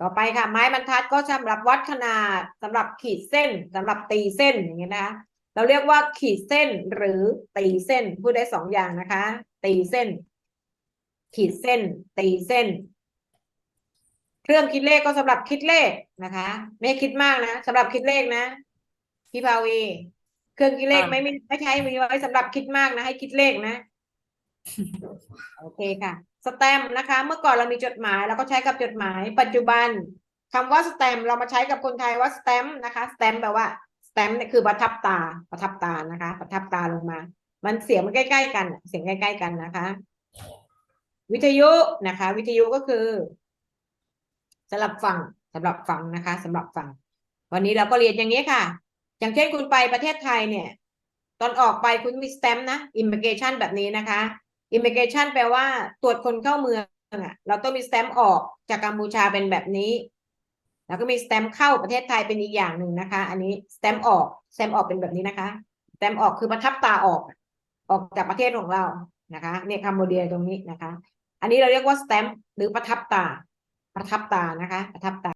ต่อไปค่ะ ไม้บรรทัดก็สำหรับวัดขนาดสำหรับขีดเส้นสำหรับตีเส้นอย่างเงี้ยนะคะเราเรียกว่าขีดเส้นหรือตีเส้นพูดได้สองอย่างนะคะ ตีเส้น ขีดเส้น ตีเส้น เครื่องคิดเลขก็สำหรับคิดเลขนะคะ ไม่ให้คิดมากนะสำหรับคิดเลขนะพี่ภาวี เครื่องคิดเลขครับไม่ไม่ไม่ใช่มีไว้สำหรับคิดมากนะ ให้คิดเลขนะ โอเคค่ะ สแตมนะคะ เมื่อก่อนเรามีจดหมายเราก็ใช้กับจดหมาย ปัจจุบันคำว่าสแตมเรามาใช้กับคนไทยว่าสแตมนะคะสแตมแปลว่าสแตมเนี่ยคือประทับตาประทับตานะคะ ประทับตาลงมา มันเสียงมันใกล้ ๆ กัน เสียงใกล้ ๆ กันนะคะ วิทยุนะคะ วิทยุก็คือสำหรับฟังสำหรับฟังนะคะสำหรับฟัง วันนี้เราก็เรียนอย่างนี้ค่ะ อย่างเช่นคุณไปประเทศไทยเนี่ย ตอนออกไปคุณมีสแตมป์นะ immigration แบบนี้นะคะ immigration แปลว่าตรวจคนเข้าเมืองอะ เราต้องมีสแตมป์ออกจากกัมพูชาเป็นแบบนี้ แล้วก็มีสแตมป์เข้าประเทศไทยเป็นอีกอย่างหนึ่งนะคะ อันนี้สแตมป์ออกสแตมป์ออกเป็นแบบนี้นะคะสแตมป์ออกคือประทับตาออก ออกจากประเทศของเรานะคะเนี่ยคัมโบเดียตรงนี้นะคะ อันนี้เราเรียกว่าสแตมป์หรือประทับตา ประทับตานะคะ ประทับตา